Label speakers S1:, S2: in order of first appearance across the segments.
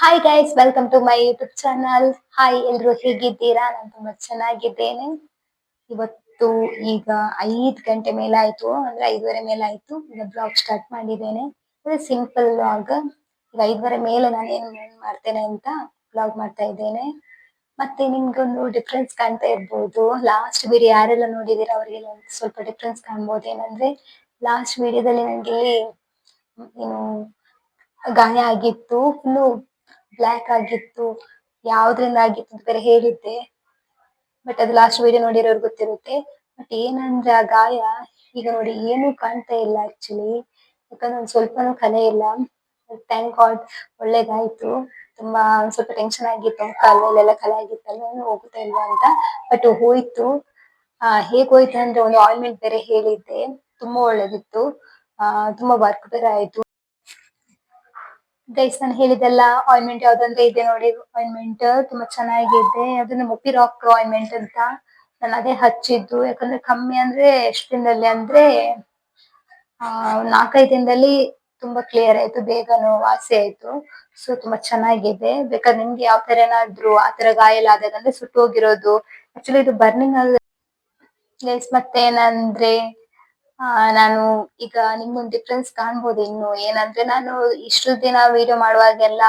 S1: Hi guys welcome to my YouTube channel hi ಎಲ್ರು ಹೇಗಿದ್ದೀರಾ? ನಾನು ತುಂಬಾ ಚೆನ್ನಾಗಿದ್ದೇನೆ. ಇವತ್ತು ಈಗ ಐದ್ ಗಂಟೆ ಮೇಲೆ ಆಯ್ತು ಅಂದ್ರೆ ಐದುವರೆ ಮೇಲೆ ಆಯ್ತು ಈಗ ಬ್ಲಾಗ್ ಸ್ಟಾರ್ಟ್ ಮಾಡಿದ್ದೇನೆ. ಇದು ಸಿಂಪಲ್ ಬ್ಲಾಗ್ ಈಗ ಐದುವರೆ ಮೇಲೆ ನಾನು ಏನ್ ಮಾಡ್ತೇನೆ ಅಂತ ಬ್ಲಾಗ್ ಮಾಡ್ತಾ ಇದ್ದೇನೆ. ಮತ್ತೆ ನಿಮ್ಗೊಂದು ಡಿಫ್ರೆನ್ಸ್ ಕಾಣ್ತಾ ಇರ್ಬೋದು. ಲಾಸ್ಟ್ ವಿಡಿಯೋ ಯಾರೆಲ್ಲ ನೋಡಿದೀರ ಅವರಿಗೆಲ್ಲ ಸ್ವಲ್ಪ ಡಿಫ್ರೆನ್ಸ್ ಕಾಣ್ಬೋದು ಏನಂದ್ರೆ ಲಾಸ್ಟ್ ವಿಡಿಯೋದಲ್ಲಿ ನಂಗೆ ಏನು ಗಾಯ ಆಗಿತ್ತು. ಫುಲ್ಲು ಬ್ಲ್ಯಾಕ್ ಆಗಿತ್ತು, ಯಾವ್ದ್ರಿಂದ ಆಗಿತ್ತು ಅಂತ ಬೇರೆ ಹೇಳಿದ್ದೆ. ಬಟ್ ಅದು ಲಾಸ್ಟ್ ವಿಡಿಯೋ ನೋಡಿರೋರ್ಗೆ ಗೊತ್ತಿರುತ್ತೆ. ಬಟ್ ಏನಂದ್ರೆ ಆ ಗಾಯ ಈಗ ನೋಡಿ ಏನು ಕಾಣ್ತಾ ಇಲ್ಲ ಆಕ್ಚುಲಿ ಯಾಕಂದ್ರೆ ಒಂದ್ ಸ್ವಲ್ಪನೂ ಕಲೆ ಇಲ್ಲ. ಥ್ಯಾಂಕ್ ಗಾಡ್ ಒಳ್ಳೇದಾಯ್ತು. ತುಂಬಾ ಒಂದ್ ಸ್ವಲ್ಪ ಟೆನ್ಷನ್ ಆಗಿತ್ತು ಕಾಲಲ್ಲೆಲ್ಲ ಕಲೆ ಆಗಿತ್ತಲ್ಲ ಹೋಗುತ್ತಾ ಇಲ್ವಾ ಅಂತ. ಬಟ್ ಹೋಯ್ತು. ಆ, ಹೇಗ್ ಹೋಯ್ತು ಅಂದ್ರೆ ಒಂದು ಆಯಿಲ್ಮೆಂಟ್ ಬೇರೆ ಹೇಳಿದ್ದೆ. ತುಂಬಾ ಒಳ್ಳೇದಿತ್ತು. ಆ, ತುಂಬಾ ವರ್ಕ್ ಬೇರೆ ಆಯ್ತು. ಗೈಸ್ ನಾನು ಹೇಳಿದೆಲ್ಲ ಆಯಿಂಟ್ಮೆಂಟ್ ಯಾವ್ದಂದ್ರೆ ಇದೆ ನೋಡಿ. ಆಯಿಂಟ್ಮೆಂಟ್ ತುಂಬಾ ಚೆನ್ನಾಗಿದೆ. ಅದನ್ನ ಮುಪ್ಪಿ ರಾಕ್ ಆಯಿಂಟ್ಮೆಂಟ್ ಅಂತ ನಾನು ಅದೇ ಹಚ್ಚಿದ್ದು. ಯಾಕಂದ್ರೆ ಕಮ್ಮಿ ಅಂದ್ರೆ ಎಷ್ಟು ದಿನದಲ್ಲಿ ಅಂದ್ರೆ, ಆ, ನಾಲ್ಕೈದು ದಿನದಲ್ಲಿ ತುಂಬಾ ಕ್ಲಿಯರ್ ಆಯ್ತು. ಬೇಗನು ವಾಸಿ ಆಯ್ತು. ಸೊ ತುಂಬಾ ಚೆನ್ನಾಗಿದೆ. ಬೇಕಾದ್ರೆ ನಿಮ್ಗೆ ಯಾವ ತರ ಏನಾದ್ರು ಆ ತರ ಗಾಯ ಎಲ್ಲ ಆದಾಗ ಅಂದ್ರೆ ಸುಟ್ಟು ಹೋಗಿರೋದು ಆಕ್ಚುಲಿ ಇದು ಬರ್ನಿಂಗ್ ಗೈಸ್ ಮತ್ತೇನಂದ್ರೆ ಆ, ನಾನು ಈಗ ನಿಮ್ಗೊಂದು ಡಿಫ್ರೆನ್ಸ್ ಕಾಣಬಹುದು ಇನ್ನು. ಏನಂದ್ರೆ ನಾನು ಇಷ್ಟು ದಿನ ವಿಡಿಯೋ ಮಾಡುವಾಗೆಲ್ಲ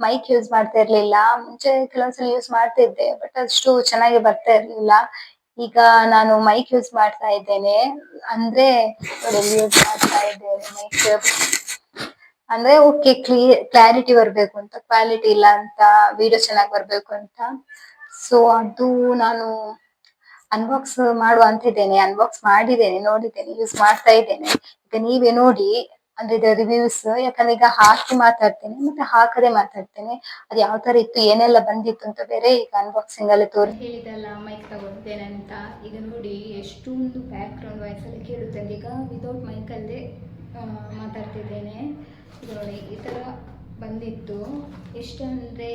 S1: ಮೈಕ್ ಯೂಸ್ ಮಾಡ್ತಾ ಇರ್ಲಿಲ್ಲ. ಮುಂಚೆ ಕೆಲವೊಂದ್ಸಲ ಯೂಸ್ ಮಾಡ್ತಿದ್ದೆ ಬಟ್ ಅಷ್ಟು ಚೆನ್ನಾಗಿ ಬರ್ತಾ ಇರ್ಲಿಲ್ಲ. ಈಗ ನಾನು ಮೈಕ್ ಯೂಸ್ ಮಾಡ್ತಾ ಇದ್ದೇನೆ. ಅಂದ್ರೆ ಯೂಸ್ ಮಾಡ್ತಾ ಇದ್ದೇನೆ ಮೈಕ್ ಅಂದ್ರೆ ಓಕೆ ಕ್ಲಾರಿಟಿ ಬರ್ಬೇಕು ಅಂತ ಕ್ವಾಲಿಟಿ ಇಲ್ಲ ಅಂತ ವಿಡಿಯೋ ಚೆನ್ನಾಗಿ ಬರ್ಬೇಕು ಅಂತ. ಸೊ ಅದು ನಾನು ಅನ್ಬಾಕ್ಸ್ ಮಾಡುವ ಅಂತ ಇದ್ದೇನೆ ಅನ್ಬಾಕ್ಸ್ ಮಾಡಿದ್ದೇನೆ, ನೋಡಿದ್ದೇನೆ ಯೂಸ್ ಮಾಡ್ತಾ ಇದ್ದೇನೆ. ಈಗ ನೀವೇ ನೋಡಿ, ಅಂದ್ರೆ ಇದರ ರಿವ್ಯೂಸ್ ಯಾಕಂದ್ರೆ ಈಗ ಹಾಕಿ ಮಾತಾಡ್ತೇನೆ, ಮತ್ತೆ ಹಾಕದೆ ಮಾತಾಡ್ತೇನೆ. ಅದು ಯಾವ ತರ ಇತ್ತು, ಏನೆಲ್ಲ ಬಂದಿತ್ತು ಅಂತ ಬೇರೆ ಈಗ ಅನ್ಬಾಕ್ಸಿಂಗ್ ಅಲ್ಲಿ ತೋರಿ ಹೇಳಿದಲ್ಲ ಮೈಕ್ ತಗೊಳ್ತೇನೆ ಅಂತ. ಈಗ ನೋಡಿ, ಎಷ್ಟೊಂದು ಬ್ಯಾಕ್ ಗ್ರೌಂಡ್ ವಾಯ್ಸ್ ಅಲ್ಲಿ ಕೇಳುತ್ತೆ ಈಗ ವಿತೌಟ್ ಮೈಕ್ ಅಲ್ಲೇ ಮಾತಾಡ್ತಿದ್ದೇನೆ. ನೋಡಿ, ಈ ತರ ಬಂದಿತ್ತು. ಎಷ್ಟಂದ್ರೆ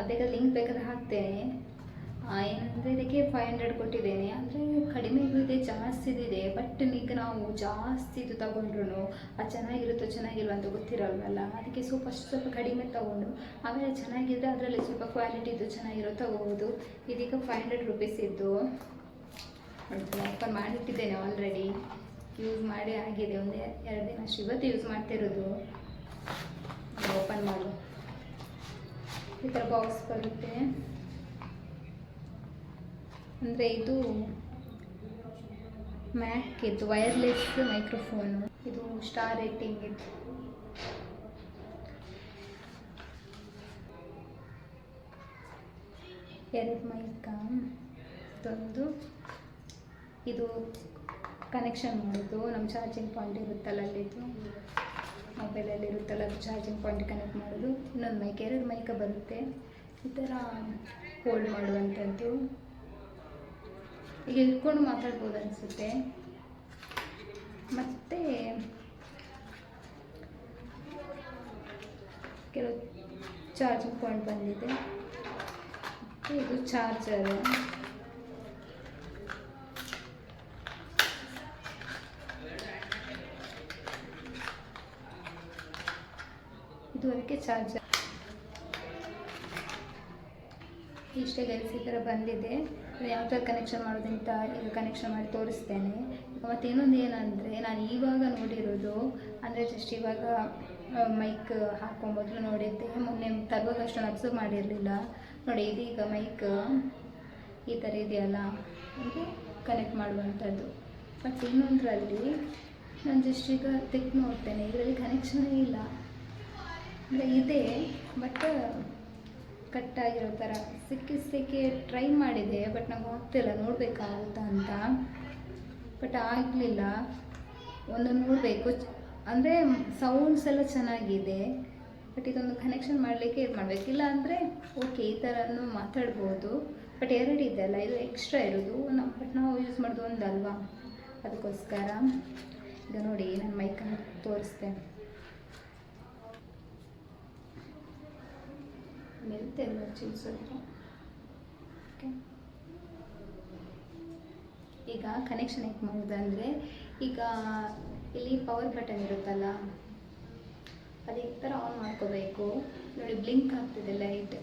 S1: ಅದಕ್ಕೆ ಲಿಂಕ್ ಬೇಕಾದ್ರೆ ಹಾಕ್ತೇನೆ. ಏನಂದ್ರೆ ಇದಕ್ಕೆ ಫೈವ್ ಹಂಡ್ರೆಡ್ ಕೊಟ್ಟಿದ್ದೇನೆ. ಅಂದರೆ ಕಡಿಮೆ ಇದೆ, ಜಾಸ್ತಿ ಇದೆ. ಬಟ್ ಈಗ ನಾವು ಜಾಸ್ತಿ ಇದು ತಗೊಂಡ್ರು ಅದು ಚೆನ್ನಾಗಿರುತ್ತೋ ಚೆನ್ನಾಗಿಲ್ವ ಅಂತ ಗೊತ್ತಿರಲ್ವಲ್ಲ. ಅದಕ್ಕೆ ಸ್ವಲ್ಪ ಅಷ್ಟು ಸ್ವಲ್ಪ ಕಡಿಮೆ ತಗೊಂಡು, ಆಮೇಲೆ ಚೆನ್ನಾಗಿದ್ದರೆ ಅದರಲ್ಲಿ ಸ್ವಲ್ಪ ಕ್ವಾಲಿಟಿ ಇದು ಚೆನ್ನಾಗಿರೋ ತಗೋಬೋದು. ಇದೀಗ ಫೈವ್ ಹಂಡ್ರೆಡ್ ರುಪೀಸ್ ಇದ್ದು ಓಪನ್ ಮಾಡಿಟ್ಟಿದ್ದೇನೆ ಆಲ್ರೆಡಿ ಯೂಸ್ ಮಾಡಿ ಆಗಿದೆ. ಒಂದು ಎರಡು ದಿನ ಅಷ್ಟು ಇವತ್ತು ಯೂಸ್ ಮಾಡ್ತಿರೋದು. ಓಪನ್ ಮಾಡು. ಈ ಥರ ಬಾಕ್ಸ್ ಬರುತ್ತೆ. ಅಂದರೆ ಇದು ಮ್ಯಾಕ್ ಇದು ವೈರ್ಲೆಸ್ ಮೈಕ್ರೋಫೋನು ಇದು ಸ್ಟಾರ್ ರೇಟಿಂಗ್ ಇದು ಎರಡು ಮೈಕ ಇದೊಂದು. ಇದು ಕನೆಕ್ಷನ್ ಮಾಡೋದು. ನಮ್ಮ ಚಾರ್ಜಿಂಗ್ ಪಾಯಿಂಟ್ ಇರುತ್ತಲ್ಲ ಅಲ್ಲಿದ್ದು ಮೊಬೈಲಲ್ಲಿ ಇರುತ್ತಲ್ಲ ಅದು ಚಾರ್ಜಿಂಗ್ ಪಾಯಿಂಟ್ ಕನೆಕ್ಟ್ ಮಾಡೋದು. ಇನ್ನೊಂದು ಮೈಕ್ ಎರಡು ಮೈಕ ಬರುತ್ತೆ. ಈ ಥರ ಹೋಲ್ಡ್ ಮಾಡುವಂಥದ್ದು ಈಗ ಇಟ್ಕೊಂಡು ಮಾತಾಡ್ಬೋದು ಅನಿಸುತ್ತೆ. ಮತ್ತು ಕೆಲವು ಚಾರ್ಜಿಂಗ್ ಪಾಯಿಂಟ್ ಬಂದಿದೆ. ಇದು ಚಾರ್ಜರ್ ಇದು ಅದಕ್ಕೆ ಚಾರ್ಜರ್ ಇಷ್ಟೇ ಗೈಸ್ ಥರ ಬಂದಿದೆ. ಯಾವ ಥರ ಕನೆಕ್ಷನ್ ಮಾಡೋದಂತ ಈಗ ಕನೆಕ್ಷನ್ ಮಾಡಿ ತೋರಿಸ್ತೇನೆ. ಮತ್ತು ಇನ್ನೊಂದು ಏನಂದರೆ, ನಾನು ಇವಾಗ ನೋಡಿರೋದು, ಅಂದರೆ ಜಸ್ಟ್ ಇವಾಗ ಮೈಕ್ ಹಾಕೋ ಮೊದಲು ನೋಡಿದ್ದೆ. ಮೊನ್ನೆ ತರುವಾಗ ಅಷ್ಟೊಂದು ಅಬ್ಸರ್ವ್ ಮಾಡಿರಲಿಲ್ಲ. ನೋಡಿ, ಇದೀಗ ಮೈಕ್ ಈ ಥರ ಇದೆಯಲ್ಲ ಅಂದರೆ ಕನೆಕ್ಟ್ ಮಾಡುವಂಥದ್ದು. ಬಟ್ ಇನ್ನೊಂದರಲ್ಲಿ ನಾನು ಜಸ್ಟ್ ಈಗ ತೆಗ್ದು ನೋಡ್ತೇನೆ. ಇದರಲ್ಲಿ ಕನೆಕ್ಷನೇ ಇಲ್ಲ. ಅಂದರೆ ಇದೆ ಬಟ್ ಕಟ್ ಆಗಿರೋ ಥರ ಸಿಕ್ಕಿಸಲಿಕ್ಕೆ ಟ್ರೈ ಮಾಡಿದೆ, ಬಟ್ ನಂಗೆ ಆಗ್ತಿಲ್ಲ ನೋಡಬೇಕಾಗುತ್ತಾ ಅಂತ. ಬಟ್ ಆಗಲಿಲ್ಲ. ಒಂದು ನೋಡಬೇಕು. ಅಂದರೆ ಸೌಂಡ್ಸ್ ಎಲ್ಲ ಚೆನ್ನಾಗಿದೆ, ಬಟ್ ಇದೊಂದು ಕನೆಕ್ಷನ್ ಮಾಡಲಿಕ್ಕೆ ಇದು ಮಾಡಬೇಕು. ಇಲ್ಲ ಅಂದರೆ ಓಕೆ ಈ ಥರನೂ ಮಾತಾಡ್ಬೋದು. ಬಟ್ ಎರಡು ಇದೆ ಅಲ್ಲ, ಇದು ಎಕ್ಸ್ಟ್ರಾ ಇರೋದು. ನಮ್ಮ ಬಟ್ ನಾವು ಯೂಸ್ ಮಾಡೋದು ಒಂದಲ್ವಾ? ಅದಕ್ಕೋಸ್ಕರ. ಈಗ ನೋಡಿ ನಾನು ಮೈಕನ್ನು ತೋರಿಸ್ತೇನೆ. ಮೆಲ್ತೆ ಅಲ್ಲ ಚಿಲ್ ಸ್ವಲ್ಪ. ಓಕೆ. ಈಗ ಕನೆಕ್ಷನ್ ಹೇಗೆ ಮಾಡೋದಂದರೆ, ಈಗ ಇಲ್ಲಿ ಪವರ್ ಬಟನ್ ಇರುತ್ತಲ್ಲ, ಅದೇ ಈ ಥರ ಆನ್ ಮಾಡ್ಕೋಬೇಕು. ನೋಡಿ ಬ್ಲಿಂಕ್ ಆಗ್ತಿದೆ ಲೈಟ್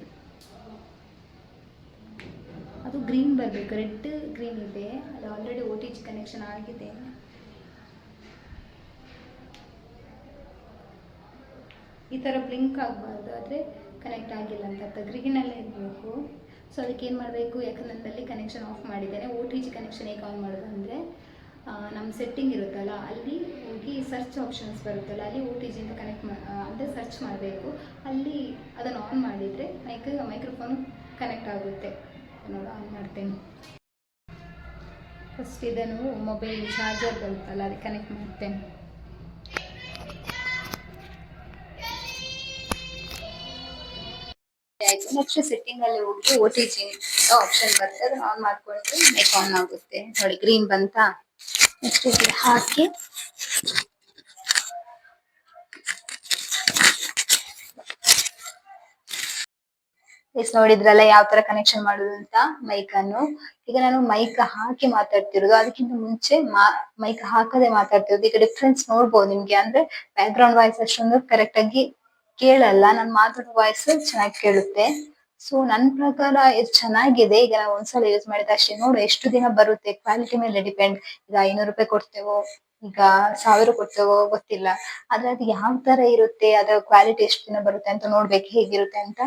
S1: ಅದು ಗ್ರೀನ್ ಬರಬೇಕು ರೆಡ್ ಗ್ರೀನ್ ಇದೆ. ಅದು already O T G connection ಆಗಿದೆ. ಈ ಥರ ಬ್ಲಿಂಕ್ ಆಗಬಾರ್ದು, ಆದರೆ ಕನೆಕ್ಟ್ ಆಗಿಲ್ಲ ಅಂತ ತಗ್ರಿಗಿನಲ್ಲೇ ಇರಬೇಕು. ಸೊ ಅದಕ್ಕೆ ಏನು ಮಾಡಬೇಕು? ಯಾಕಂದ್ರೆ ನನ್ನಲ್ಲಿ ಕನೆಕ್ಷನ್ ಆಫ್ ಮಾಡಿದ್ದೇನೆ. ಓ ಟಿ ಜಿ ಕನೆಕ್ಷನ್ ಹೇಗೆ ಆನ್ ಮಾಡೋದು ಅಂದರೆ ನಮ್ಮ ಸೆಟ್ಟಿಂಗ್ ಇರುತ್ತಲ್ಲ, ಅಲ್ಲಿ ಹೋಗಿ ಸರ್ಚ್ ಆಪ್ಷನ್ಸ್ ಬರುತ್ತಲ್ಲ, ಅಲ್ಲಿ ಓ ಟಿ ಜಿಯಿಂದ ಕನೆಕ್ಟ್ ಅಂದರೆ ಸರ್ಚ್ ಮಾಡಬೇಕು. ಅಲ್ಲಿ ಅದನ್ನು ಆನ್ ಮಾಡಿದರೆ ಮೈಕ್ ಮೈಕ್ರೋಫೋನ್ ಕನೆಕ್ಟ್ ಆಗುತ್ತೆ. ನೋಡೋ ಆನ್ ಮಾಡ್ತೇನೆ. ಫಸ್ಟ್ ಇದನ್ನು ಮೊಬೈಲ್ ಚಾರ್ಜರ್ ಬರುತ್ತಲ್ಲ ಅದಕ್ಕೆ ಕನೆಕ್ಟ್ ಮಾಡ್ತೇನೆ. ಆಯ್ತು. ನೆಕ್ಸ್ಟ್ ಸೆಟ್ಟಿಂಗ್ ಅಲ್ಲಿ ಹೋಗಿ ಓ ಟಿ ಜಿ ಆಪ್ಷನ್ ಬರುತ್ತೆ. ಅದನ್ನ ಆನ್ ಮಾಡ್ಕೊಂಡ್ರೆ ಮೈಕ್ ಆನ್ ಆಗುತ್ತೆ. ನೋಡಿ ಗ್ರೀನ್ ಬಂತಾ? ನೆಕ್ಸ್ಟ್ ಇಲ್ಲಿ ಹಾಕಿ ಎಸ್ ನೋಡಿದ್ರಲ್ಲ ಯಾವ ತರ ಕನೆಕ್ಷನ್ ಮಾಡುದು ಅಂತ? ಮೈಕ್ ಅನ್ನು ಈಗ ನಾನು ಮೈಕ್ ಹಾಕಿ ಮಾತಾಡ್ತಿರೋದು. ಅದಕ್ಕಿಂತ ಮುಂಚೆ ಮೈಕ್ ಹಾಕದೆ ಮಾತಾಡ್ತಿರೋದು. ಈಗ ಡಿಫ್ರೆನ್ಸ್ ನೋಡ್ಬೋದು ನಿಮ್ಗೆ. ಅಂದ್ರೆ ಬ್ಯಾಕ್ ಗ್ರೌಂಡ್ ವಾಯ್ಸ್ ಅಷ್ಟೊಂದು ಕರೆಕ್ಟ್ ಆಗಿ ಕೇಳಲ್ಲ, ನನ್ ಮಾತಾಡೋ ವಾಯ್ಸ್ ಚೆನ್ನಾಗಿ ಕೇಳುತ್ತೆ. ಸೊ ನನ್ ಪ್ರಕಾರ ಇದು ಚೆನ್ನಾಗಿದೆ. ಈಗ ನಾವು ಒಂದ್ಸಲ ಯೂಸ್ ಮಾಡಿದ ಅಷ್ಟೇ. ನೋಡು, ಎಷ್ಟು ದಿನ ಬರುತ್ತೆ? ಕ್ವಾಲಿಟಿ ಮೇಲೆ ಡಿಪೆಂಡ್ ಈಗ ಐನೂರು ರೂಪಾಯಿ ಕೊಡ್ತೇವೋ? ಈಗ ಸಾವಿರ ಕೊಡ್ತೇವೋ? ಗೊತ್ತಿಲ್ಲ. ಆದ್ರೆ ಅದು ಯಾವ ತರ ಇರುತ್ತೆ? ಅದರ ಕ್ವಾಲಿಟಿ ಎಷ್ಟು ದಿನ ಬರುತ್ತೆ ಅಂತ ನೋಡ್ಬೇಕು. ಹೇಗಿರುತ್ತೆ ಅಂತ.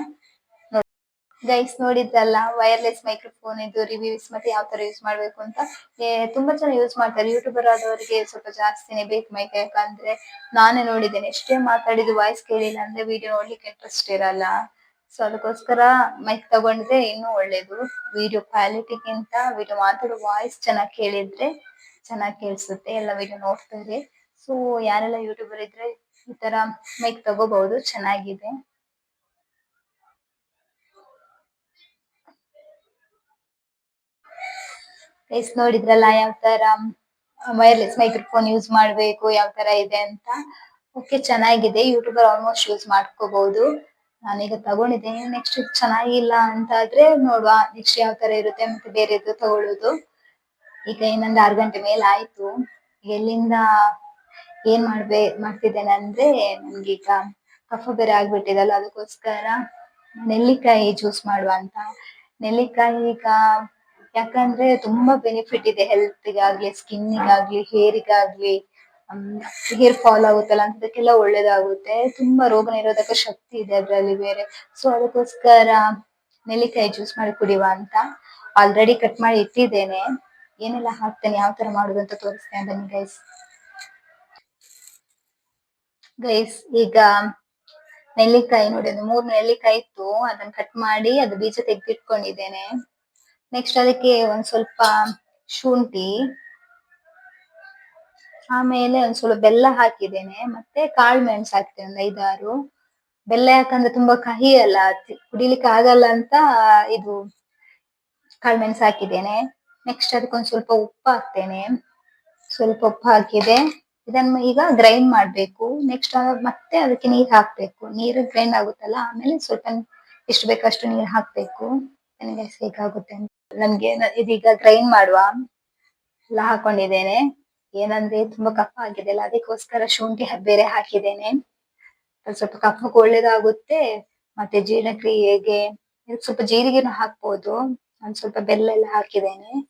S1: ಗೈಸ್ ನೋಡಿದ್ರಲ್ಲ ವೈರ್ಲೆಸ್ ಮೈಕ್ರೋಫೋನ್ ಇದು ರಿವ್ಯೂಸ್ ಮತ್ತೆ ಯಾವ ತರ ಯೂಸ್ ಮಾಡ್ಬೇಕು ಅಂತ. ತುಂಬಾ ಜನ ಯೂಸ್ ಮಾಡ್ತಾರೆ. ಯೂಟ್ಯೂಬರ್ ಆದವರಿಗೆ ಸ್ವಲ್ಪ ಜಾಸ್ತಿನೇ ಬೇಕು ಮೈಕ್ ಯಾಕಂದ್ರೆ ನಾನೇ ನೋಡಿದ್ದೇನೆ. ಎಷ್ಟೇ ಮಾತಾಡಿದ್ದು ವಾಯ್ಸ್ ಕೇಳಿಲ್ಲ ಅಂದ್ರೆ ವಿಡಿಯೋ ನೋಡ್ಲಿಕ್ಕೆ ಇಂಟ್ರೆಸ್ಟ್ ಇರಲ್ಲ. ಸೊ ಅದಕ್ಕೋಸ್ಕರ ಮೈಕ್ ತಗೊಂಡ್ರೆ ಇನ್ನೂ ಒಳ್ಳೇದು. ವಿಡಿಯೋ ಕ್ವಾಲಿಟಿಗಿಂತ ವಿಡಿಯೋ ಮಾತಾಡೋ ವಾಯ್ಸ್ ಚೆನ್ನಾಗಿ ಕೇಳಿದ್ರೆ ಚೆನ್ನಾಗಿ ಕೇಳಿಸುತ್ತೆ. ಎಲ್ಲ ವಿಡಿಯೋ ನೋಡ್ತಾರೆ. ಸೊ ಯಾರೆಲ್ಲ ಯೂಟ್ಯೂಬರ್ ಇದ್ರೆ ಈ ತರ ಮೈಕ್ ತಗೋಬಹುದು. ಚೆನ್ನಾಗಿದೆ. ಗೈಸ್ ನೋಡಿದ್ರಲ್ಲ ಯಾವ ತರ ವೈರ್ಲೆಸ್ ಮೈಕ್ರೋಫೋನ್ ಯೂಸ್ ಮಾಡ್ಬೇಕು, ಯಾವ ತರ ಇದೆ ಅಂತ? ಓಕೆ ಚೆನ್ನಾಗಿದೆ. ಯೂಟ್ಯೂಬರ್ ಆಲ್ಮೋಸ್ಟ್ ಯೂಸ್ ಮಾಡ್ಕೋಬಹುದು. ನಾನೀಗ ತಗೊಂಡಿದ್ದೀನಿ. ನೆಕ್ಸ್ಟ್ ಚೆನ್ನಾಗಿಲ್ಲ ಅಂತ ಆದ್ರೆ ನೋಡುವ ನೆಕ್ಸ್ಟ್ ಯಾವ ತರ ಇರುತ್ತೆ ಮತ್ತೆ ಬೇರೆದು ತಗೊಳ್ಳೋದು. ಈಗ ಇನ್ನೊಂದು ಆರು ಗಂಟೆ ಮೇಲೆ ಆಯ್ತು. ಎಲ್ಲಿಂದ ಏನ್ ಮಾಡ್ಬೇ, ಮಾಡ್ತಿದ್ದೇನೆ ಅಂದ್ರೆ ನನ್ಗೀಗ ಕಫ ಬೇರೆ ಆಗ್ಬಿಟ್ಟಿದಲ್ಲ, ಅದಕ್ಕೋಸ್ಕರ ನೆಲ್ಲಿಕಾಯಿ ಜ್ಯೂಸ್ ಮಾಡುವ ಅಂತ. ನೆಲ್ಲಿಕಾಯಿ ಈಗ ಯಾಕಂದ್ರೆ ತುಂಬಾ ಬೆನಿಫಿಟ್ ಇದೆ ಹೆಲ್ತ್ ಗಾಗ್ಲಿ ಸ್ಕಿನ್ ಗಾಗ್ಲಿ ಹೇರ್ ಗಾಗ್ಲಿ ಹೇರ್ ಫಾಲ್ ಆಗುತ್ತಲ್ಲ ಅಂತದಕ್ಕೆಲ್ಲ ಒಳ್ಳೇದಾಗುತ್ತೆ. ತುಂಬಾ ರೋಗ ನಿರೋಧಕ ಶಕ್ತಿ ಇದೆ ಅದ್ರಲ್ಲಿ ಬೇರೆ. ಸೊ ಅದಕ್ಕೋಸ್ಕರ ನೆಲ್ಲಿಕಾಯಿ ಜ್ಯೂಸ್ ಮಾಡಿ ಕುಡಿಯುವ ಅಂತ ಆಲ್ರೆಡಿ ಕಟ್ ಮಾಡಿ ಇಟ್ಟಿದ್ದೇನೆ. ಏನೆಲ್ಲ ಹಾಕ್ತೇನೆ, ಯಾವ ತರ ಮಾಡುದು ಅಂತ ತೋರಿಸ್ತೇನೆ. ಬನ್ನಿ ಗೈಸ್ ಗೈಸ್ ಈಗ ನೆಲ್ಲಿಕಾಯಿ ನೋಡಿ ಒಂದು ಮೂರು ನೆಲ್ಲಿಕಾಯಿ ಇತ್ತು. ಅದನ್ನ ಕಟ್ ಮಾಡಿ ಅದು ಬೀಜ ತೆಗೆದಿಟ್ಕೊಂಡಿದ್ದೇನೆ. ನೆಕ್ಸ್ಟ್ ಅದಕ್ಕೆ ಒಂದ್ ಸ್ವಲ್ಪ ಶುಂಠಿ, ಆಮೇಲೆ ಒಂದ್ ಸ್ವಲ್ಪ ಬೆಲ್ಲ ಹಾಕಿದ್ದೇನೆ. ಮತ್ತೆ ಕಾಳು ಮೆಣಸು ಹಾಕ್ತೇನೆ ಒಂದ್ ಐದಾರು. ಬೆಲ್ಲ ಯಾಕಂದ್ರೆ ತುಂಬಾ ಕಹಿ ಅಲ್ಲ ಕುಡಿಲಿಕ್ಕೆ ಆಗಲ್ಲ ಅಂತ ಇದು ಕಾಳು ಮೆಣಸು ಹಾಕಿದ್ದೇನೆ. ನೆಕ್ಸ್ಟ್ ಅದಕ್ಕೊಂದ್ ಸ್ವಲ್ಪ ಉಪ್ಪು ಹಾಕ್ತೇನೆ. ಸ್ವಲ್ಪ ಉಪ್ಪು ಹಾಕಿದೆ. ಇದನ್ನ ಈಗ ಗ್ರೈಂಡ್ ಮಾಡ್ಬೇಕು. ನೆಕ್ಸ್ಟ್ ಮತ್ತೆ ಅದಕ್ಕೆ ನೀರ್ ಹಾಕ್ಬೇಕು. ನೀರು ಗ್ರೈಂಡ್ ಆಗುತ್ತಲ್ಲ, ಆಮೇಲೆ ಸ್ವಲ್ಪ ಎಷ್ಟು ಬೇಕಷ್ಟು ನೀರ್ ಹಾಕ್ಬೇಕು. ನನಗೆ ಹೇಗಾಗುತ್ತೆ ಅಂತ. ನನ್ಗೆ ನ- ಇದೀಗ ಗ್ರೈಂಡ್ ಮಾಡುವ ಎಲ್ಲ ಹಾಕೊಂಡಿದ್ದೇನೆ. ಏನಂದ್ರೆ ತುಂಬಾ ಕಫ ಆಗಿದೆ ಅಲ್ಲ, ಅದಕ್ಕೋಸ್ಕರ ಶುಂಠಿ ಬೇರೆ ಹಾಕಿದ್ದೇನೆ. ಸ್ವಲ್ಪ ಕಫಕ್ಕೆ ಒಳ್ಳೇದಾಗುತ್ತೆ. ಮತ್ತೆ ಜೀರ್ಣಕ್ರಿಯೆಗೆ ಇದಕ್ಕೆ ಸ್ವಲ್ಪ ಜೀರಿಗೆನೂ ಹಾಕ್ಬೋದು. ಒಂದ್ ಸ್ವಲ್ಪ ಬೆಲ್ಲ ಎಲ್ಲ ಹಾಕಿದ್ದೇನೆ.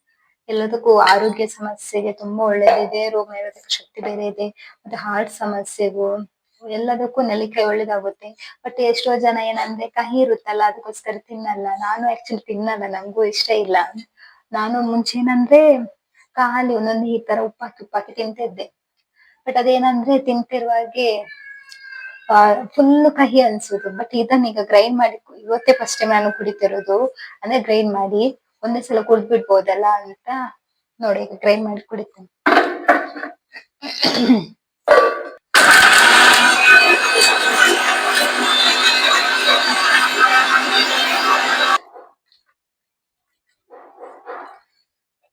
S1: ಎಲ್ಲದಕ್ಕೂ ಆರೋಗ್ಯ ಸಮಸ್ಯೆಗೆ ತುಂಬಾ ಒಳ್ಳೇದಿದೆ. ರೋಗ ನಿರೋಧಕ ಶಕ್ತಿ ಬೇರೆ ಇದೆ. ಮತ್ತೆ ಹಾರ್ಟ್ ಸಮಸ್ಯೆಗೂ ಎಲ್ಲದಕ್ಕೂ ನೆಲ್ಲಿಕಾಯಿ ಒಳ್ಳೇದಾಗುತ್ತೆ. ಬಟ್ ಎಷ್ಟೋ ಜನ ಏನಂದ್ರೆ ಕಹಿ ಇರುತ್ತಲ್ಲ, ಅದಕ್ಕೋಸ್ಕರ ತಿನ್ನಲ್ಲ. ನಾನು ಆಕ್ಚುಲಿ ತಿನ್ನಲ್ಲ, ನಂಗೂ ಇಷ್ಟ ಇಲ್ಲ. ನಾನು ಮುಂಚೆ ಏನಂದ್ರೆ ಖಾಲಿ ಒಂದೊಂದು ಈ ತರ ಉಪ್ಪಾಕಿ ಉಪ್ಪಾಕಿ ತಿಂತಿದ್ದೆ ಬಟ್ ಅದೇನಂದ್ರೆ ತಿಂತಿರುವಾಗೆ ಫುಲ್ ಕಹಿ ಅನ್ಸುದು. ಬಟ್ ಇದನ್ನ ಈಗ ಗ್ರೈಂಡ್ ಮಾಡಿ, ಇವತ್ತೇ ಫಸ್ಟ್ ಟೈಮ್ ನಾನು ಕುಡಿತಿರೋದು. ಅಂದ್ರೆ ಗ್ರೈಂಡ್ ಮಾಡಿ, ಒಂದೇ ಸಲ ಕುಡ್ದ್ ಬಿಡ್ಬೋದಲ್ಲ ಅಂತ ನೋಡಿ, ಈಗ ಗ್ರೈಂಡ್ ಮಾಡಿ ಕುಡಿತೇನೆ.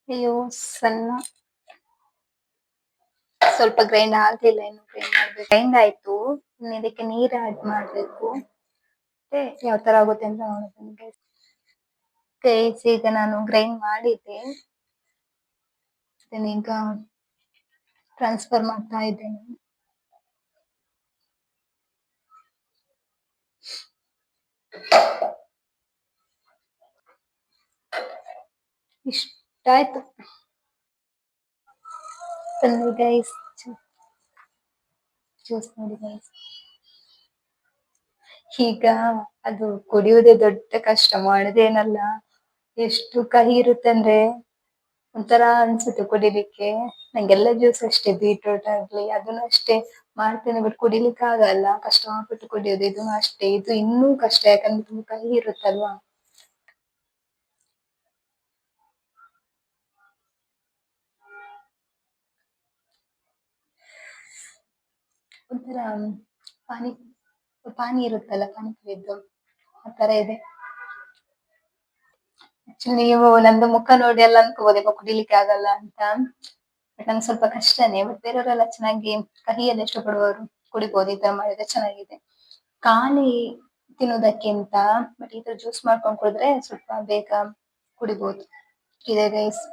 S1: ಅಯ್ಯೋ, ಸಣ್ಣ. ಸ್ವಲ್ಪ ಗ್ರೈಂಡ್ ಆಗ್ಲಿಲ್ಲ ಇನ್ನು ಗ್ರೈಂಡ್ ಮಾಡ್ಬೇಕು. ಗ್ರೈಂಡ್ ಆಯ್ತು. ಇನ್ನು ಇದಕ್ಕೆ ನೀರ್ ಆಡ್ ಮಾಡ್ಬೇಕು. ಮತ್ತೆ ಯಾವ ತರ ಆಗುತ್ತೆ ಅಂತ ನೋಡೋದು ಗೈಸ್ ಈಗ ನಾನು ಗ್ರೈಂಡ್ ಮಾಡಿದ್ದೆ. ಇದನ್ನೀಗ ಟ್ರಾನ್ಸ್ಫರ್ ಮಾಡ್ತಾ ಇದ್ದೇನೆ. ಇಷ್ಟು. ಆಯ್ತು. ಬನ್ನಿ ಗೈಸ್ ಜ್ಯೂಸ್ ನೋಡಿ ಗೈಸ್ ಈಗ ಅದು ಕುಡಿಯೋದೇ ದೊಡ್ಡ ಕಷ್ಟ, ಮಾಡದೇನಲ್ಲ. ಎಷ್ಟು ಕಹಿ ಇರುತ್ತೆ ಅಂದ್ರೆ ಒಂಥರ ಅನ್ಸುತ್ತೆ ಕುಡಿಲಿಕ್ಕೆ. ನಂಗೆಲ್ಲ ಜ್ಯೂಸ್ ಅಷ್ಟೇ ಬೀಟ್ರೂಟ್ ಆಗ್ಲಿ ಅದನ್ನು ಅಷ್ಟೇ ಮಾಡ್ತೇನೆ ಬಟ್ ಕುಡಿಲಿಕ್ಕೆ ಆಗಲ್ಲ ಕಷ್ಟ ಮಾಡ್ಬಿಟ್ಟು ಕುಡಿಯೋದು, ಇದನ್ನು ಅಷ್ಟೇ. ಇದು ಇನ್ನೂ ಕಷ್ಟ, ಯಾಕಂದ್ರೆ ತುಂಬಾ ಕಹಿ ಇರುತ್ತಲ್ವಾ? ಒಂಥರ ಪಾನಿ ಪಾನಿ ಇರುತ್ತಲ್ಲ ಪಾನಿಪುರಿದ್ದು ಆ ತರ ಇದೆ. ಆಕ್ಚುಲಿ ನೀವು ನಂದು ಮುಖ ನೋಡಿ ಎಲ್ಲ ಅನ್ಕೋಬೋದೇನೋ ಕುಡಿಲಿಕ್ಕೆ ಆಗಲ್ಲ ಅಂತ. ಬಟ್ ನಂಗೆ ಸ್ವಲ್ಪ ಕಷ್ಟನೇ ಬಟ್ ಬೇರೆಯವರೆಲ್ಲ ಚೆನ್ನಾಗಿ ಕಹಿಯನ್ನು ಇಷ್ಟಪಡುವವರು ಕುಡಿಬಹುದು ಈ ತರ ಮಾಡಿದ್ರೆ ಚೆನ್ನಾಗಿದೆ. ಖಾಲಿ ತಿನ್ನೋದಕ್ಕಿಂತ ಬಟ್ ಈ ತರ ಜ್ಯೂಸ್ ಮಾಡ್ಕೊಂಡು ಕುಡಿದ್ರೆ ಸ್ವಲ್ಪ ಬೇಗ ಕುಡಿಬಹುದು ಇದೆ ಗೈಸ್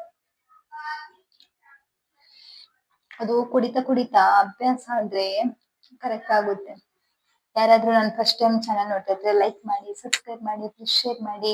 S1: ಅದು ಕುಡಿತಾ ಕುಡಿತಾ ಅಭ್ಯಾಸ ಆದ್ರೆ ಕರೆಕ್ಟ್ ಆಗುತ್ತೆ. ಯಾರಾದ್ರೂ ನಾನು ಫಸ್ಟ್ ಟೈಮ್ ಚಾನೆಲ್ ನೋಡ್ತಾ ಇದ್ರೆ ಲೈಕ್ ಮಾಡಿ ಸಬ್ಸ್ಕ್ರೈಬ್ ಮಾಡಿ ಶೇರ್ ಮಾಡಿ.